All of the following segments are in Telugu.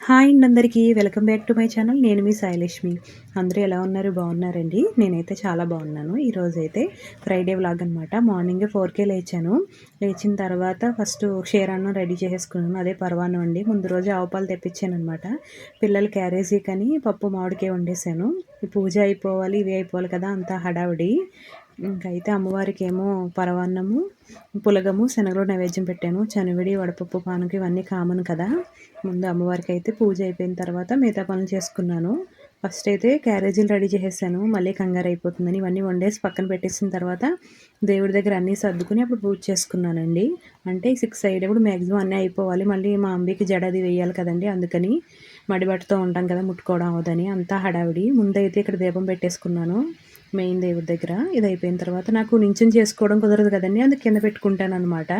హాయ్ అండి అందరికీ. Welcome back to my channel. నేను మీ సాయిలక్ష్మి. అందరూ ఎలా ఉన్నారు? బాగున్నారండి? నేనైతే చాలా బాగున్నాను. ఈరోజు అయితే ఫ్రైడే వ్లాగ్ అనమాట మార్నింగ్ ఫోర్కే లేచాను. లేచిన తర్వాత ఫస్ట్ క్షీరాన్నం రెడీ చేసుకున్నాను అదే పర్వానం అండి. ముందు రోజు ఆవుపాలు తెప్పించాను అనమాట పిల్లలు క్యారేజీ కానీ పప్పు మామిడికే వండేసాను పూజ అయిపోవాలి ఇవి అయిపోవాలి కదా అంతా హడావిడి. ఇంకైతే అమ్మవారికి ఏమో పరవాన్నము పులగము శనగలు నైవేద్యం పెట్టాను చనివిడి వడపప్పు పానుకి ఇవన్నీ కామన్ కదా. ముందు అమ్మవారికి అయితే పూజ అయిపోయిన తర్వాత మిగతా పనులు చేసుకున్నాను. ఫస్ట్ అయితే క్యారేజీలు రెడీ చేసేసాను. మళ్ళీ కంగారు అయిపోతుందని ఇవన్నీ వండేసి పక్కన పెట్టేసిన తర్వాత దేవుడి దగ్గర అన్నీ సర్దుకుని అప్పుడు పూజ చేసుకున్నానండి. అంటే సిక్స్ అయ్యేటప్పుడు మ్యాక్సిమం అన్నీ అయిపోవాలి. మళ్ళీ మా అంబికి జడది వేయాలి కదండి. అందుకని మడిబట్టతో ఉంటాం కదా ముట్టుకోవడం అవదని అంతా హడావిడి. ముందైతే ఇక్కడ దీపం పెట్టేసుకున్నాను. మెయిన్ దేవుడి దగ్గర. ఇది అయిపోయిన తర్వాత నాకు నించొని చేసుకోవడం కుదరదు కదండి. అందుకు కింద పెట్టుకుంటాను అనమాట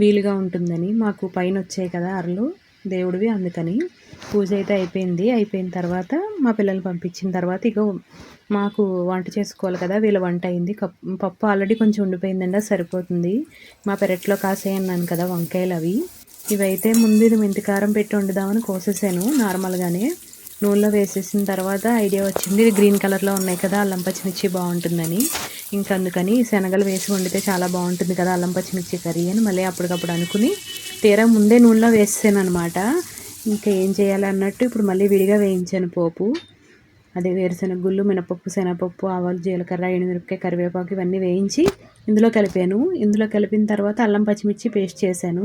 వీలుగా ఉంటుందని. మాకు పైన వచ్చాయి కదా అరలు. దేవుడివి అందుకని. పూజ అయితే అయిపోయింది. అయిపోయిన తర్వాత మా పిల్లల్ని పంపించిన తర్వాత ఇక మాకు వంట చేసుకోవాలి కదా. వీళ్ళ వంట అయింది. పప్పు ఆల్రెడీ కొంచెం ఉండిపోయిందండి. సరిపోతుంది. మా పెరట్లో కాసే అన్నాను కదా వంకాయలు అవి ఇవైతే ముందు ఇది మెంతికారం పెట్టి వండుదామని కోసేసాను. నార్మల్గానే. నూనెలో వేసేసిన తర్వాత ఐడియా వచ్చింది. ఇవి గ్రీన్ కలర్లో ఉన్నాయి కదా అల్లం పచ్చిమిర్చి బాగుంటుందని. ఇంకా అందుకని శనగలు వేసి వండితే చాలా బాగుంటుంది కదా అల్లం పచ్చిమిర్చి కర్రీ అని మళ్ళీ అప్పటికప్పుడు అనుకుని తీరా ముందే నూనెలో వేసాను అనమాట ఇంకా ఏం చేయాలి అన్నట్టు ఇప్పుడు మళ్ళీ విడిగా వేయించాను పోపు. అదే వేరుశెనగ గుళ్ళు మినపప్పు శనగపప్పు ఆవాలు జీలకర్ర ఎండుమిరపకాయ కరివేపాకు ఇవన్నీ వేయించి ఇందులో కలిపాను. ఇందులో కలిపిన తర్వాత అల్లం పచ్చిమిర్చి పేస్ట్ చేశాను.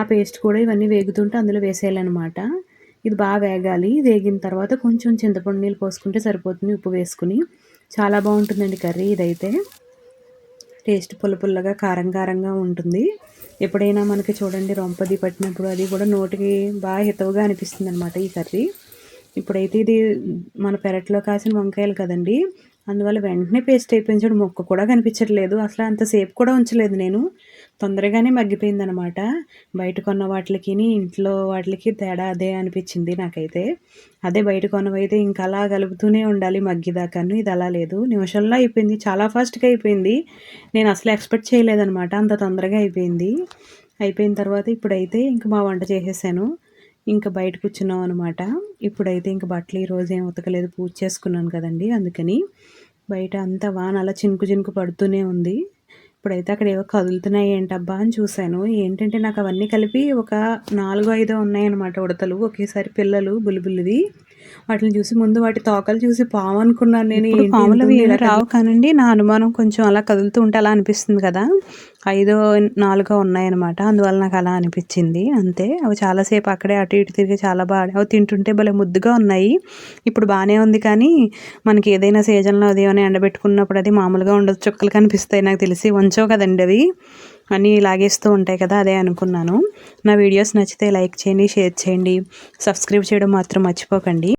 ఆ పేస్ట్ కూడా ఇవన్నీ వేగుతుంటే అందులో వేసేయాలన్నమాట. ఇది బాగా వేగాలి. వేగిన తర్వాత కొంచెం చింతపండు నీళ్ళు పోసుకుంటే సరిపోతుంది ఉప్పు వేసుకుని. చాలా బాగుంటుందండి కర్రీ ఇదైతే. టేస్ట్ పుల్ల పుల్లగా కారం కారంగా ఉంటుంది. ఎప్పుడైనా మనకి చూడండి రొంపది పట్టినప్పుడు అది కూడా నోటికి బాగా హితవుగా అనిపిస్తుంది అనమాట ఈ కర్రీ. ఇప్పుడైతే ఇది మన పెరట్లో కాసిన వంకాయలు కదండి. అందువల్ల వెంటనే పేస్ట్ అయిపోయించాడు మొక్క కూడా కనిపించట్లేదు. అసలు అంతసేపు కూడా ఉంచలేదు నేను. తొందరగానే మగ్గిపోయిందనమాట. బయట కొన్న వాటికి ఇంట్లో వాటికి తేడా అదే అనిపించింది నాకైతే. అదే బయట కొన్నవైతే ఇంకా అలా కలుపుతూనే ఉండాలి మగ్గిదాకాను ఇది అలా లేదు. నిమిషంలో అయిపోయింది. చాలా ఫాస్ట్గా అయిపోయింది. నేను అసలు ఎక్స్పెక్ట్ చేయలేదనమాట. అంత తొందరగా అయిపోయింది. అయిపోయిన తర్వాత ఇప్పుడైతే ఇంక మా వంట చేసేసాను. ఇంకా బయట కూర్చున్నాం అనమాట. ఇప్పుడైతే ఇంక బట్టలు ఈరోజు ఏం ఉతకలేదు. పూజ చేసుకున్నాను కదండి. అందుకని బయట అంతా వాన అలా చినుకు చినుకు పడుతూనే ఉంది. ఇప్పుడైతే అక్కడ ఏవో కదులుతున్నాయి ఏంటబ్బా అని చూశాను. ఏంటంటే నాకు అవన్నీ కలిపి ఒక నాలుగు ఐదో ఉన్నాయన్నమాట ఉడతలు. ఒకేసారి పిల్లలు బుల్లిబుల్లిది వాటిని చూసి ముందు వాటి తోకలు చూసి పాము అనుకున్నాను నేను. పాములు రావు కానండి నా అనుమానం కొంచెం అలా కదులుతూ ఉంటే అలా అనిపిస్తుంది కదా. ఐదో నాలుగో ఉన్నాయన్నమాట. అందువల్ల నాకు అలా అనిపించింది. అంతే. అవి చాలాసేపు అక్కడే అటు ఇటు తిరిగి చాలా బాగా అవి తింటుంటే భలే ముద్దుగా ఉన్నాయి. ఇప్పుడు బాగానే ఉంది కానీ మనకి ఏదైనా సీజన్లో అది ఏమైనా ఎండబెట్టుకున్నప్పుడు అది మామూలుగా ఉండదు. చుక్కలు కనిపిస్తాయి నాకు తెలిసి. వంచో కదండి అవి. అన్నీ లాగేస్తూ ఉంటాయి కదా అదే అనుకున్నాను. నా వీడియోస్ నచ్చితే లైక్ చేయండి షేర్ చేయండి. సబ్స్క్రైబ్ చేయడం మాత్రం మర్చిపోకండి.